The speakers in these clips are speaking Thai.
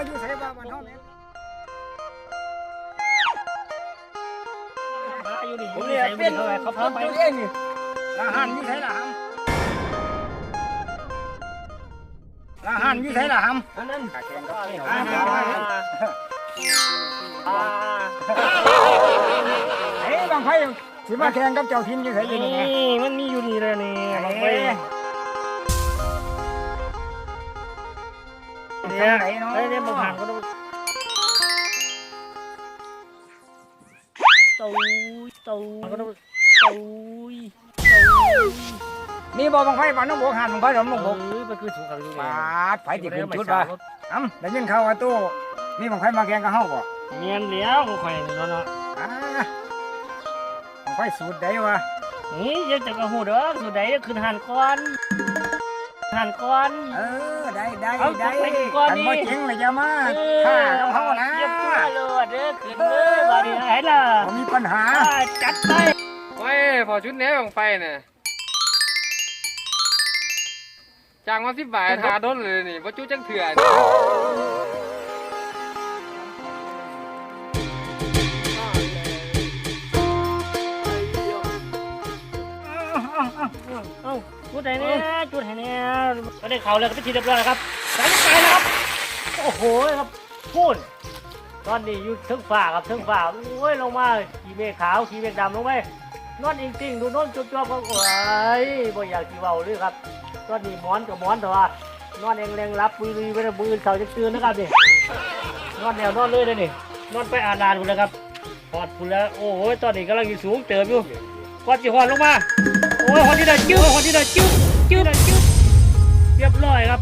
ว่าอยู่ใส่บ้านมันเท่านี้ยนผมเนี่ยปนเขาพาไปเองนี่ละหันยู่ใส่ละหันละหันยู่ใส่ละหันอันนั้นแข่งก็ไม่เอาเฮ้ยบางไพ่ที่มาแข่งกับเจ้าทินอยู่ใส่ยังไงมันมีอยู่นี่เลยนี่ เอ้ยเนี่ยไหนเนาะเฮ้ยเนี่ยมาผ่านก็ต้องตูตูก็ต้องตูตูนี่บ่บางไพ่บ้านน้องบกหันบางไพ่หลอมน้องบกเอ้ยมันคือสูงขังอยู่ปาดไฟติดเป็นชุดว่ะว่ะอ้ำได้ยินข่าวว่าตู้นี่บางไพ่มาแข่งกับเฮาบ่เมียนเลี้ยวของข่อยนี่เนาะเนาะอ่าบางไพ่สูตรใดวะนี่ยังจะกระหูเด้อสุดใดขึ้นหันก้อน หันก้อน เออได้ได้เอาได้ไปก่อนกันนี่บ่จริงเลยจะมาฆ่ากับเฮานะเยี่ยมตัวเลยเด้อขึ้นเลยบาดนี้ไหนล่ะบ่มีปัญหา อ่าจัดไปไว้พอชุดแหนของไฟเนี่ยจ้างมาสิบบาทหาดนเลยนี่ว่าจุจังเถื่อน ดไหนเนี่ยจุดไหนเนี่ยก็ได้เขาแล้วก็ไปทีเรียบร้อยแล้วครับสายไปแล้วครับ โอ้โหครับพูดตอนนี้อยู่เทึงฝ่าครับเทึงฝ่าโอ้ยลงมาขี่เมฆขาวขี่เมฆดำลงไปนอนจริงๆดูนอนจุบๆก็โอ้ยบ่อยากขี่เบาเลยครับ ตอนนี้หมอนกับหมอนแต่ว่านอนเองแรงรับปุยลุยไปแล้วมือเขาจะตื่นนะครับนี่นอนแนวนอนเลยเลยนี่นอนไปอ่านลานคุณแล้วครับพอดคุณแล้ว โอ้โหตอนนี้กำลังอยู่สูงเติมอยู่พอดจีหอนลงมาโอ้ยหอนที่เดินจิ้วหอนที่เดินจิ้วจิ้วเดินจิ้วเรียบร้อยครับ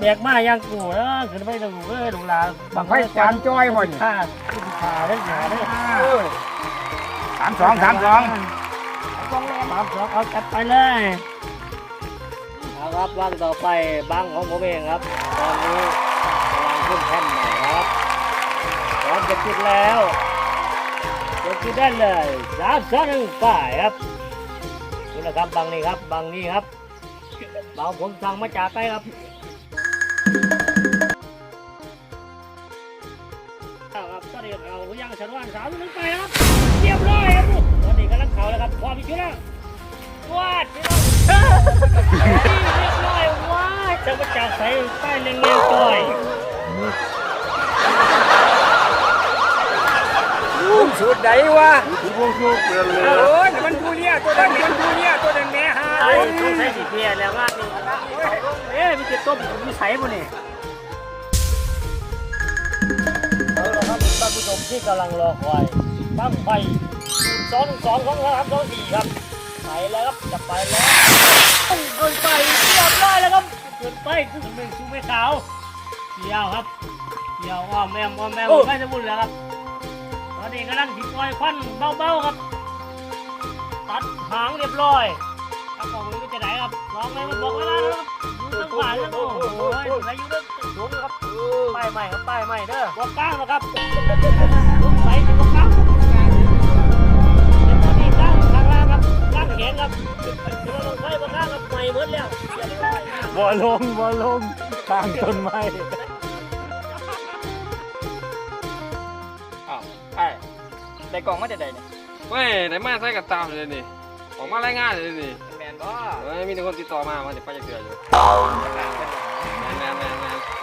แบกมาย่างกูเออขึ้นไปตรงเอ้ยลงลาบางไพ่จานจ้อยบ่นี่ข้าขึ้นขาได้หนาได้สามสองสามสอง สามสองเอาจัดไปเลยเอาครับวางต่อไปบังของผมเองครับ ตอนนี้กำลังขึ้นแท่นใหม่ครับพร้อมจะจุดแล้วจะจุดได้เลยสามสองหนึ่งไปครับนี่แหละครับบังนี่ครับบังนี่ครับบังผมสั่งมาจากใกล้ครับเอาครับตอนนี้เอาหรือยังฉันว่านสามหนึ่งไปครับเรียบร้อยครับ แล้วครับพอมีชุดแล้ววาดพี่น้องเรียบร้อยวาดจะมาจากใส่ใต้เลี้ยงเลี้ยงจ่อยสูตรใดวะพวกลูกเปลี่ยนเลยโอ้ยมันผู้เนี่ยตัวนั้นมันผู้เนี่ยตัวนั้นแม่ฮะใช่ต้องใช้สีเพียแล้วว่านี่เอ๊ะมันจะต้มมีใส่บ่นี่เอาละครับท่านผู้ชมที่กำลังรอคอยบั้งไฟ สองสองของเราครับสองสี่ครับไปแล้วครับจะไปแล้วเกินไปเรียบร้อยแล้วครับเกินไปคือหนึ่งชูไม่ขาวเกี่ยวครับเกี่ยวอ้อมแอมอ้อมแอมไม่จะบุญแล้วครับตอนนี้กำลังถิปล่อยควันเบาๆครับ ตัดหางเรียบร้อยครับบอกมือจะไหนครับลองเลยมันบอกเวลาแล้วครับอยู่ทางขวาแล้วโอ้โหไปอยู่ด้านสูงครับป้ายใหม่ครับป้ายใหม่เด้อบอกกลางนะครับ อยบ่ลงบ่ลงข้างต้นไม้อ้าวไอ้ได้กล่องมาจากไหนเนี่ยเว้ยไหนมาใส่กับตามเลยนี่ออกมารายงานเลยนี่แมนบ่เฮ้ยมีแต่คนติดต่อมาว่าจะไปจะเถื่อนอยู่แมนแมนแมนแมน